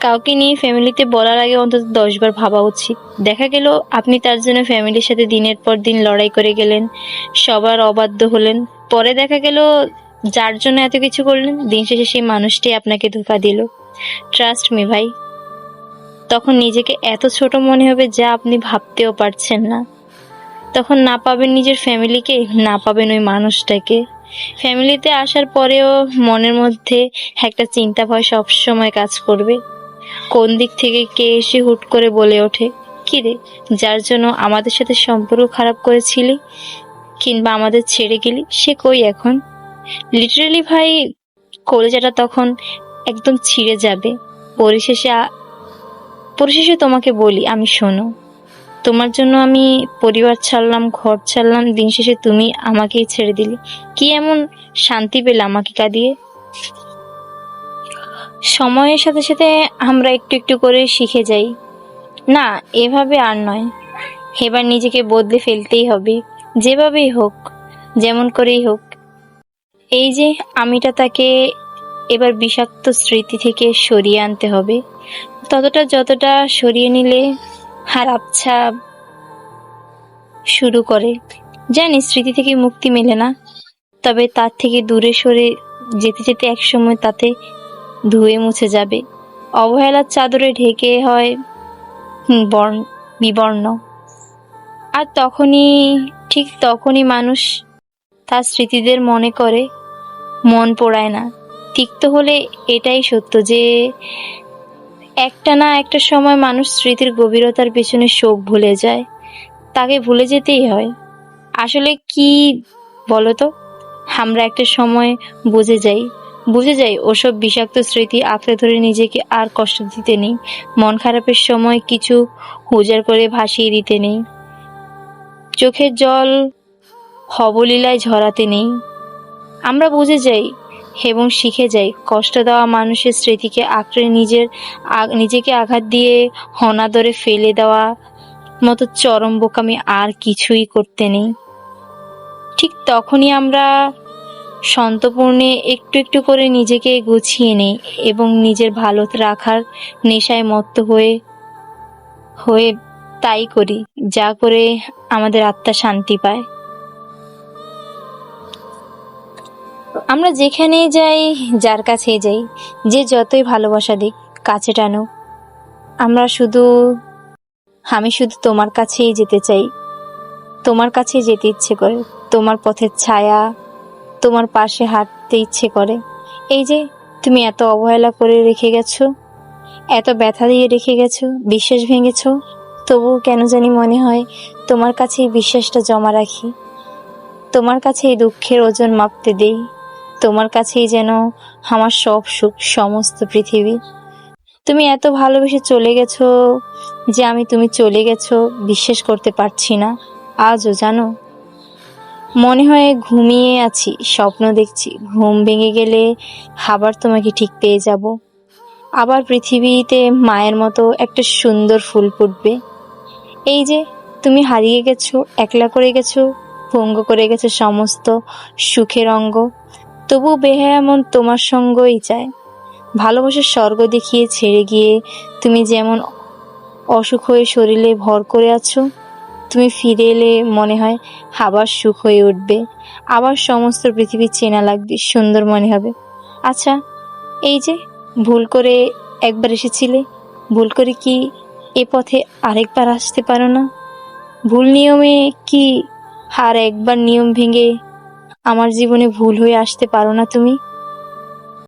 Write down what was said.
কাউকে নিয়ে ফ্যামিলিতে বলার আগে অন্তত দশবার ভাবা উচিত। দেখা গেল আপনি তার জন্য ফ্যামিলির সাথে দিনের পর দিন লড়াই করে গেলেন, সবার অবাধ্য হলেন। পরে দেখা গেল যার জন্য এত কিছু করলেন, দিন শেষে সেই মানুষটি আপনাকে ধোকা দিল। ট্রাস্ট মি ভাই। তখন নিজেকে এত ছোট মনে হবে যা আপনি ভাবতেও পারছেন না। তখন না পাবেন নিজের ফ্যামিলিকে, না পাবেন ওই মানুষটাকে। ফ্যামিলিতে আসার পরেও মনের মধ্যে একটা চিন্তা ভয় সবসময় কাজ করবে। কোন দিক থেকে কে এসে হুট করে বলে ওঠে? কিরে যার জন্য আমাদের সাথে সম্পর্ক খারাপ করেছিলি? কিংবা আমাদের ছেড়ে গেলি? সে কই এখন? লিটারেলি ভাই, কলেজাটা তখন একদম ছিঁড়ে যাবে। পরিশেষে পরিশেষে তোমাকে বলি, আমি শোনো। তোমার জন্য আমি পরিবার ছাড়লাম, ঘর ছাড়লাম, দিন শেষে তুমি আমাকেই ছেড়ে দিলে। কি এমন শান্তি পেলে আমাকে কাঁদিয়ে? সময়ের সাথে সাথে আমরা একটু একটু করে শিখে যাই। না, এভাবে আর নয়। এবার নিজেকে বদলে ফেলতেই হবে, যেভাবেই হোক, যেমন করেই হোক। এই যে আমিটা তাকে এবার বিষাক্ত স্মৃতি থেকে সরিয়ে আনতে হবে। ততটা যতটা সরিয়ে নিলে আর আবছা শুরু করে। জানি স্মৃতি থেকে মুক্তি মেলে না, তবে তার থেকে দূরে সরে যেতে যেতে একসময় তাতে ধুয়ে মুছে যাবে। অবহেলার চাদরে ঢেকে হয় বর্ণ, বিবর্ণ। আর তখনই, ঠিক তখনই মানুষ তার স্মৃতিদের মনে করে, মন পোড়ায় না। তিক্ত হলে এটাই সত্য যে, একটা না একটা সময় মানুষ স্মৃতির গভীরতার পেছনে শোক ভুলে যায়। তাকে ভুলে যেতেই হয়। আসলে কি বলতো? আমরা একটা সময় বুঝে যাই। বুঝে যাই ওসব বিষাক্ত স্মৃতি আঁকড়ে ধরে নিজেকে আর কষ্ট দিতে নেই। মন খারাপের সময় কিছু হুজার করে ভাসিয়ে দিতে নেই। চোখের জল হবলীলায় ঝরাতে নেই। আমরা বুঝে যাই এবং শিখে যাই, কষ্ট দেওয়া মানুষের স্মৃতিকে আঁকড়ে নিজের নিজেকে আঘাত দিয়ে হনাদরে ফেলে দেওয়া মতো চরম বোকামি আর কিছুই করতে নেই। ঠিক তখনই আমরা সন্তপূর্ণে একটু একটু করে নিজেকে গুছিয়ে নেই এবং নিজের ভালো রাখার নেশায় মত্ত হয়ে হয়ে তাই করি, যা করে আমাদের আত্মা শান্তি পায়। আমরা যেখানেই যাই, যার কাছেই যাই, যে যতই ভালোবাসা দিক, কাছে টানুক। আমরা শুধু, আমি শুধু তোমার কাছেই যেতে চাই। তোমার কাছেই যেতে ইচ্ছে করে, তোমার পথের ছায়া তোমার পাশে হাঁটতে ইচ্ছে করে। এই যে, তুমি এত অবহেলা করে রেখে গেছো। এত ব্যথা দিয়ে রেখে গেছো, বিশ্বাস ভেঙেছো। তবুও কেন জানি মনে হয় তোমার কাছেই বিশ্বাসটা জমা রাখি। তোমার কাছে এই দুঃখের ওজন মাপতে দেই। তোমার কাছেই যেন আমার সব সুখ, সমস্ত পৃথিবী। তুমি এত ভালোবেসে চলে গেছো যে আমি তুমি চলে গেছো, বিশ্বাস করতে পারছি না। আজও জানো মনে হয় ঘুমিয়ে আছি, স্বপ্ন দেখছি। ঘুম ভেঙে গেলে আবার তোমাকে ঠিক পেয়ে যাব। আবার পৃথিবীতে মায়ের মতো একটা সুন্দর ফুল ফুটবে। এই যে, তুমি হারিয়ে গেছো, একলা করে গেছো, ভঙ্গ করে গেছো সমস্ত সুখের অঙ্গ। তবু বেহা এমন তোমার সঙ্গই চায় ভালোবাসার স্বর্গ দেখিয়ে ছেড়ে গিয়ে তুমি যেমন অসুখ হয়ে শরীরে ভর করে আছো তুমি ফিরে এলে মনে হয় আবার সুখ হয়ে উঠবে। আবার সমস্ত পৃথিবী চেনা লাগবে, সুন্দর মনে হবে। আচ্ছা এই যে ভুল করে একবার এসেছিলে, ভুল করে কি এ পথে আরেকবার আসতে পারো না? ভুল নিয়মে কি আর একবার নিয়ম ভেঙে আমার জীবনে ভুল হয়ে আসতে পারো না তুমি?